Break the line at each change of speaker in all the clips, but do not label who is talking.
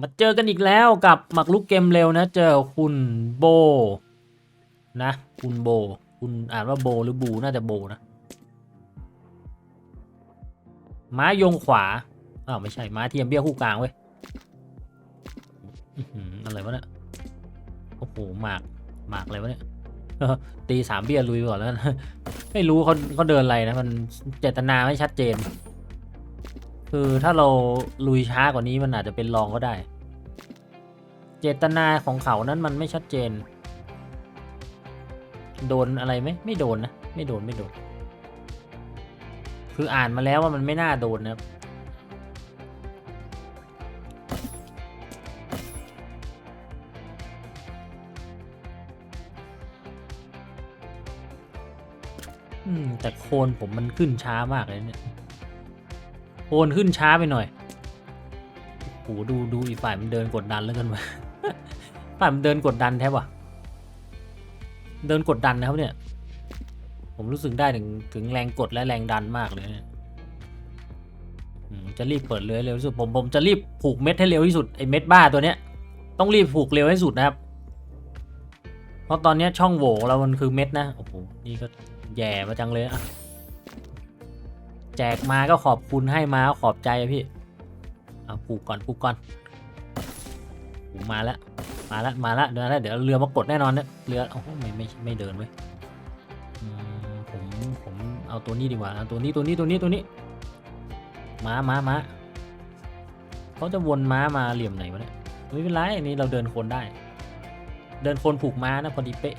มาเจอกันอีกแล้วกับหมักลุกเกมเร็วนะ เจอคุณโบนะคุณโบ คุณอ่านว่าโบหรือบูน่าจะโบนะ ม้ายงขวาอ้าวไม่ใช่ ม้าเทียมเบี้ยคู่กลางเว้ยอะไรวะเนี่ยโอ้โหหมากหมากอะไรวะเนี่ยตีสามเบี้ยลุยไปก่อนแล้ว ไม่รู้เขาเขาเดินอะไรนะ มันเจตนาไม่ชัดเจน คือถ้าเราลุยช้ากว่านี้มันอาจจะเป็นรองก็ได้ เจตนาของเขานั้นมันไม่ชัดเจน โดนอะไรไหมไม่โดนนะ ไม่โดนไม่โดน คืออ่านมาแล้วว่ามันไม่น่าโดนนะครับอืมแต่โคนผมมันขึ้นช้ามากเลยเนี่ย โคนขึ้นช้าไปหน่อยโหดูดูอีกฝ่ายมันเดินกดดันแล้วกันวะฝ่ายมันเดินกดดันแทบวะเดินกดดันนะครับเนี่ย ผมรู้สึกได้ถึงถึงแรงกดและแรงดันมากเลยเนี่ยจะรีบเปิดเลยเร็วที่สุดผมผมจะรีบผูกเม็ดให้เร็วที่สุดไอเม็ดบ้าตัวเนี้ย ต้องรีบผูกเร็วให้สุดนะครับ เพราะตอนเนี้ยช่องโหว่เรามันคือเม็ดนะโอ้โหนี่ก็แย่มาจังเลยอะ แจกมาก็ขอบคุณให้มาก็ขอบใจพี่เอาปลูกก่อนปลูกก่อนปลูกมาแล้วมาแล้วมาแล้วเดี๋ยวนะเดี๋ยวเรือมากดแน่นอนเนี่ยเรือโอ้โหไม่ไม่ไม่เดินเว้ยผมผมเอาตัวนี้ดีกว่าเอาตัวนี้ตัวนี้ตัวนี้ตัวนี้ม้าม้าม้าเขาจะวนม้ามาเหลี่ยมไหนวะเนี่ยไม่เป็นไรอันนี้เราเดินคนได้ เดินคนผูกม้านะพอดีเป๊ะ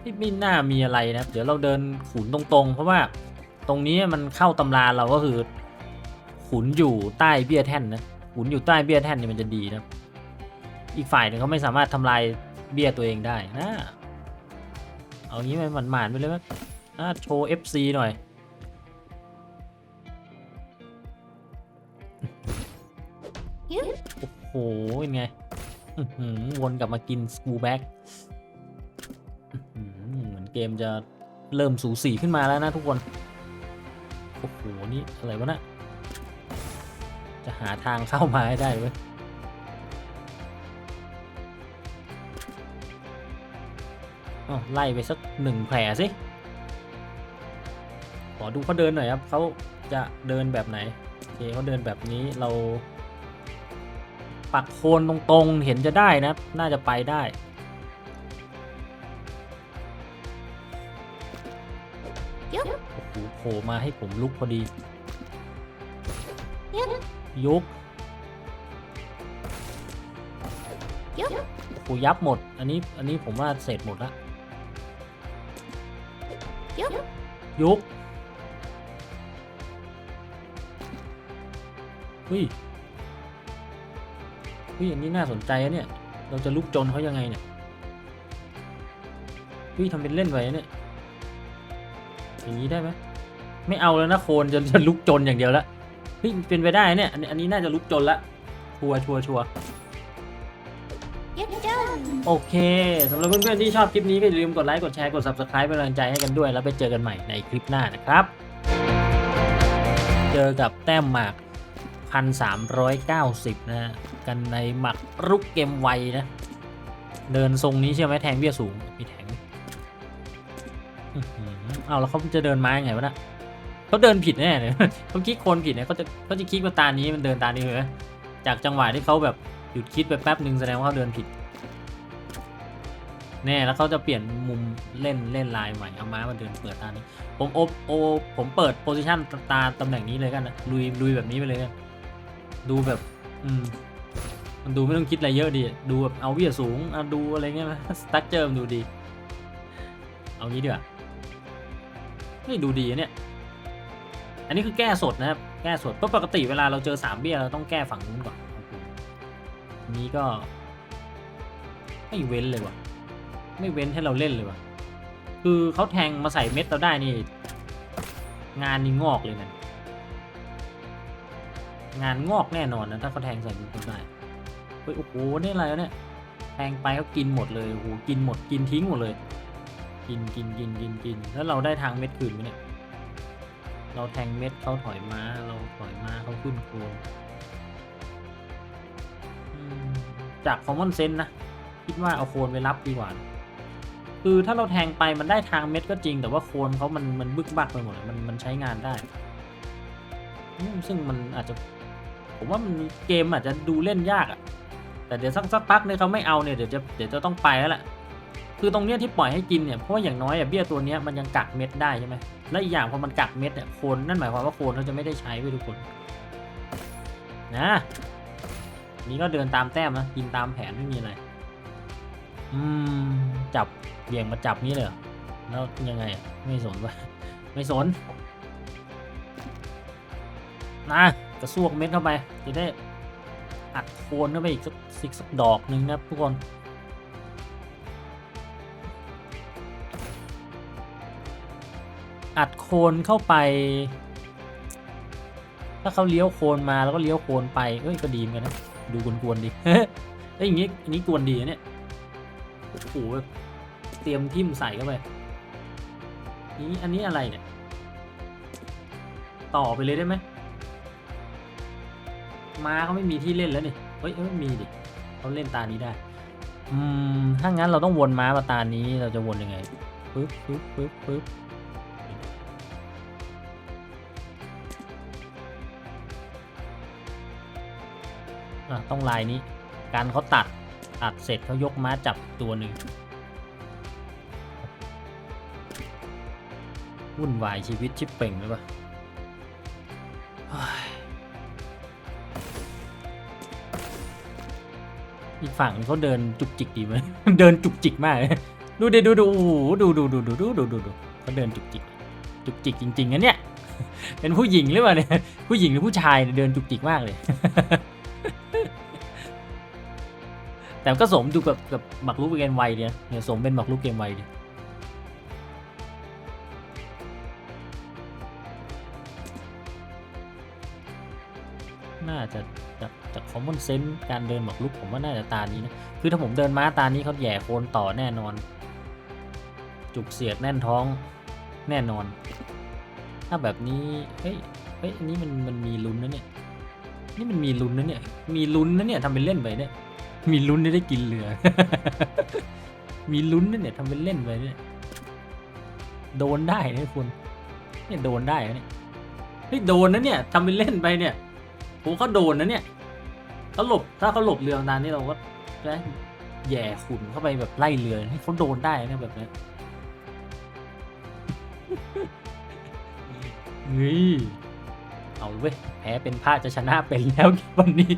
ไม่ไม่น่ามีอะไรนะ เดี๋ยวเราเดินขุนตรงๆ เพราะว่า ตรงนี้มันเข้าตำราเราก็คือ ขุนอยู่ใต้เบี้ยแท่นนะขุนอยู่ใต้เบี้ยแท่นนี่มันจะดีนะอีกฝ่ายหนึ่งเขาไม่สามารถทำลายเบี้ยตัวเองได้นะเอางี้ไปหมานๆไปเลยไหมอะโชว์ FC หน่อยโอ้โหเป็นไงวนกลับมากินสกูแบ็กเหมือนเกมจะเริ่มสูสีขึ้นมาแล้วนะทุกคน โอ้โห นี่อะไรวะนะจะหาทางเข้ามาให้ได้เว้ยอ้าวไล่ไปสักหนึ่งแผลสิ ขอดูเขาเดินหน่อยครับเขาจะเดินแบบไหนโอเคเขาเดินแบบนี้เรา ปักโคนตรงๆ เห็นจะได้นะ น่าจะไปได้ โหโผล่มาให้ผมลุกพอดี ยุกโอ้โหยับหมด อันนี้ อันนี้ผมว่าเสร็จหมดละยุกเฮ้ยเฮ้ยอันนี้น่าสนใจอะเนี่ย เราจะลุกจนเขายังไงเนี่ยเฮ้ยทำเป็นเล่นไปอะเนี่ย อย่างนี้ได้ไหม ไม่เอาแล้วนะโคนจะจะลุกจนอย่างเดียวละเฮ้ยเป็นไปได้เนี่ยอันนี้อันนี้น่าจะลุกจนละชัวร์ชัวร์ชัวร์โอเคสำหรับเพื่อนๆที่ชอบคลิปนี้ก็อย่าลืมกดไลค์กดแชร์กด subscribe เป็นกำลังใจให้กันด้วย แล้วไปเจอกันใหม่ในคลิปหน้านะครับ เจอกับแต้มหมาก 1390 นะฮะกันในหมักรุกเกมไวนะ เดินทรงนี้ใช่ไหมแทงเบี้ยสูง มีแทงไหมอื้อหือเอาแล้วเขาจะเดินมายังไงวะน่ะ เขาเดินผิดแน่เลยเขาคลิกโคนผิดเนี่ยเขาจะเขาจะคลิกมาตานี้มันเดินตานี้เลยไหมจากจังหวะที่เขาแบบหยุดคิดไปแป๊บหนึ่งแสดงว่าเขาเดินผิดแน่แล้วเขาจะเปลี่ยนมุมเล่นเล่นลายใหม่เอาม้ามาเดินเปิดตานี้ ผมโอโอผมเปิดโพซิชันตาตำแหน่งนี้เลยกันนะลุยลุยแบบนี้ไปเลยกันดูแบบ อืมมันดูไม่ต้องคิดอะไรเยอะดีดูแบบเอาเบี้ยสูงเอาดูอะไรเงี้ยนะสตั๊กเจอมดูดี เอางี้ดีกว่าไม่ดูดีเนี่ย อันนี้คือแก้สดนะครับ แก้สดเพราะปกติเวลาเราเจอสามเบี้ยเราต้องแก้ฝั่งนู้นก่อนนี้ก็ ไม่เว้นเลยว่ะ ไม่เว้นให้เราเล่นเลยว่ะ คือเขาแทงมาใส่เม็ดเราได้นี่ งานนี่งอกเลยนะงานงอกแน่นอนนะถ้าเขาแทงใส่เม็ดเราได้เฮ้ยโอ้โหนี่อะไรเนี่ยแทงไปเขากินหมดเลยโอ้โหกินหมดกินทิ้งหมดเลย กินกินกินกินกินแล้วเราได้ทางเม็ดคืนไหมเนี่ย เราแทงเม็ดเขาถอยมาเราถอยมาเขาขึ้นโคนจาก common sense นะ คิดว่าเอาโคนไปรับดีกว่า คือถ้าเราแทงไปมันได้ทางเม็ดก็จริง แต่ว่าโคนเขามันมันบึกบักไปหมดมันมันใช้งานได้ ซึ่งมันอาจจะ ผมว่ามันเกมอาจจะดูเล่นยากอะแต่เดี๋ยวสักสักพักเนี่ยเขาไม่เอาเนี่ยเดี๋ยวจะเดี๋ยวจะต้องไปแล้วแหละ คือตรงเนี้ยที่ปล่อยให้กินเนี่ยเพราะว่าอย่างน้อยอะเบี้ยตัวเนี้ยมันยังกักเม็ดได้ใช่ไหมและอีกอย่างพอมันกักเม็ดเนี่ยโคนนั่นหมายความว่าโคนเขาจะไม่ได้ใช้ไว้ทุกคนนะนี่ก็เดินตามแต้มนะกินตามแผนไม่มีอะไรอืมจับเบี่ยงมาจับนี้เลยแล้วยังไงไม่สนวะไม่สนนะกระซวกเม็ดเข้าไปจะได้อัดโคนเข้าไปอีกสักสิกสักดอกหนึ่งนะทุกคน อัดโคนเข้าไป ถ้าเขาเลี้ยวโคนมาแล้วก็เลี้ยวโคนไปเอ้ยก็ดีเหมือนกันนะดูกวนๆดีเอ้ยอย่างงี้อันนี้กวนดีนะเนี่ยโอ้โหเตรียมทิ่มใส่เข้าไปนี่อันนี้อะไรเนี่ย ต่อไปเลยได้ไหมม้าเขาไม่มีที่เล่นแล้วนี่เฮ้ยเอ้ยมีดิเขาเล่นตานี้ได้อืมถ้างั้นเราต้องวนม้ามาตานี้เราจะวนยังไงปึ๊บปึ๊บปึ๊บปึ๊บ ต้องลายนี้ การเขาตัดตัดเสร็จเขายกม้าจับตัวหนึ่งวุ่นวายชีวิตชิปเป่งเลยปะเฮ้ยอีกฝั่งเขาเดินจุกจิกดีไหมเดินจุกจิกมากเลยดูดิดูดูโอ้โหดูดูดูดูดูดูดูดูเขาเดินจุกจิกจุกจิกจริงๆนะเนี่ยเป็นผู้หญิงหรือเปล่าเนี่ยผู้หญิงหรือผู้ชายเดินจุกจิกมากเลย แต่ก็สมดูกับกับหมักรุกเกมไวเนี่ยเนี่ยสมเป็นหมักรุกเกมไวดิน่าจะจากจากคอมมอนเซนส์การเดินหมักรุกผมว่าน่าจะตานี้นะ คือถ้าผมเดินม้าตานี้เขาแย่โคนต่อแน่นอน จุกเสียดแน่นท้องแน่นอน ถ้าแบบนี้ เฮ้ย เฮ้ยอันนี้มันมันมีลุ้นนะเนี่ย นี่มันมีลุ้นนะเนี่ย มีลุ้นนะเนี่ยทำเป็นเล่นไปเนี่ย มีลุ้นได้ได้กินเรือ มีลุ้นนะเนี่ยทำเป็นเล่นไปเนี่ย โดนได้นะคุณเนี่ยโดนได้เนี่ยเฮ้ยโดนนะเนี่ยทำเป็นเล่นไปเนี่ยผมก็โดนนะเนี่ยเขาหลบถ้าเขาหลบเรือนานนี่เราก็จะแย่ขุนเข้าไปแบบไล่เรือให้เขาโดนได้นะแบบนี้ยเฮ้ยเอาเว้ยแพ้เป็นพลาดจะชนะเป็นแล้ววันนี้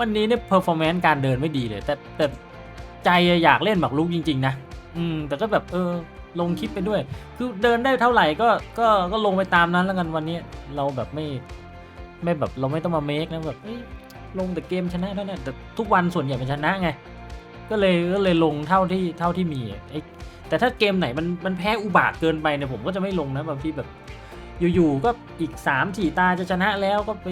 วันนี้เนี่ยเพอร์ฟอร์แมนซ์การเดินไม่ดีเลย แต่แต่ใจอยากเล่นหมากรุกจริง ๆ นะ อืม แต่ก็แบบเออลงคลิปไปด้วย คือเดินได้เท่าไหร่ก็ก็ก็ลงไปตามนั้นแล้วกันวันนี้เราแบบไม่ไม่แบบเราไม่ต้องมาเมคนะแบบลงแต่เกมชนะเท่านั้นแต่ทุกวันส่วนใหญ่เป็นชนะไงก็เลยก็เลยลงเท่าที่เท่าที่มีไอ้แต่ถ้าเกมไหนมันมันแพ้อุบาทเกินไปเนี่ยผมก็จะไม่ลงนะบางทีแบบ อยู่ๆก็อีกสามสี่ตาจะชนะแล้วก็ไป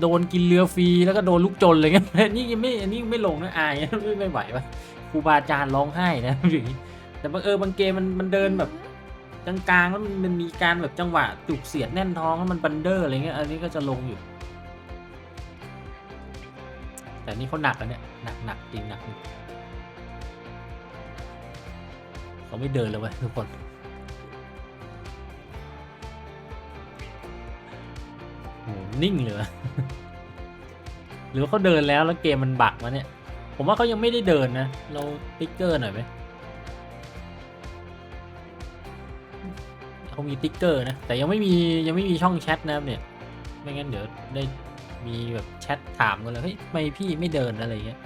โดนกินเรือฟรีแล้วก็โดนลูกจนอะไรเงี้ยนี่ยังไม่อันนี้ไม่ลงนะอายไม่ไม่ไหววะครูบาอาจารย์ร้องไห้นะอย่างนี้แต่บางเออบางเกมมันมันเดินแบบกลางๆแล้วมันมีการแบบจังหวะจุกเสียดแน่นท้องแล้วมันบันเดอร์อะไรเงี้ยอันนี้ก็จะลงอยู่ แต่นี่เขาหนักอะเนี่ยหนักหนักจริงหนักเขาไม่เดินเลยเว้ยทุกคน โหนิ่งเลยวะหรือว่าเขาเดินแล้วแล้วเกมมันบักมาเนี่ย ผมว่าเขายังไม่ได้เดินนะ เราติ๊กเกอร์หน่อยไหมเขามีติ๊กเกอร์นะ แต่ยังไม่มียังไม่มีช่องแชทนะครับเนี่ย ไม่งั้นเดี๋ยวได้มีแบบแชทถามกันเลยเฮ้ยทำไมพี่ไม่เดินอะไรเงี้ย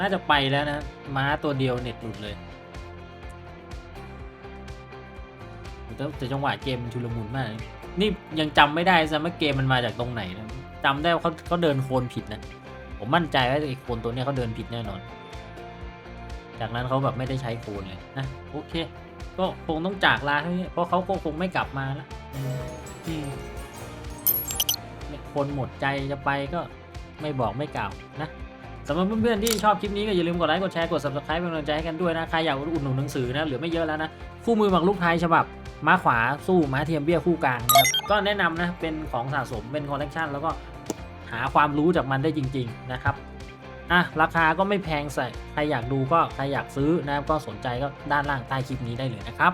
น่าจะไปแล้วนะม้าตัวเดียวเน็ตหลุดเลยแต่แต่จังหวะเกมมันชุลมุนมาก นี่ยังจำไม่ได้ซะว่าเกมมันมาจากตรงไหนนะจำได้ว่าเขาเขาเดินโคนผิดนะ ผมมั่นใจว่าไอ้โคนตัวเนี้ยเขาเดินผิดแน่นอน จากนั้นเขาแบบไม่ได้ใช้โคนเลยนะโอเค ก็คงต้องจากลาเท่านี้เพราะเขาก็คงไม่กลับมาแล้วเนี่ยคนหมดใจจะไปก็ไม่บอกไม่กล่าวนะสำหรับเพื่อนๆที่ชอบคลิปนี้ก็อย่าลืมกดไลค์กดแชร์กด subscribe เป็นกำลังใจให้กันด้วยนะ ใครอยากอุดหนุนหนังสือนะเหลือไม่เยอะแล้วนะ คู่มือหมากรุกไทยฉบับ ม้าขวาสู้ม้าเทียมเบี้ยคู่กลางนะครับก็แนะนำนะเป็นของสะสมเป็นคอลเลกชันแล้วก็หาความรู้จากมันได้จริง ๆนะครับอะราคาก็ไม่แพงใส่ใครอยากดูก็ใครอยากซื้อนะครับก็สนใจก็ด้านล่างใต้คลิปนี้ได้เลยนะครับ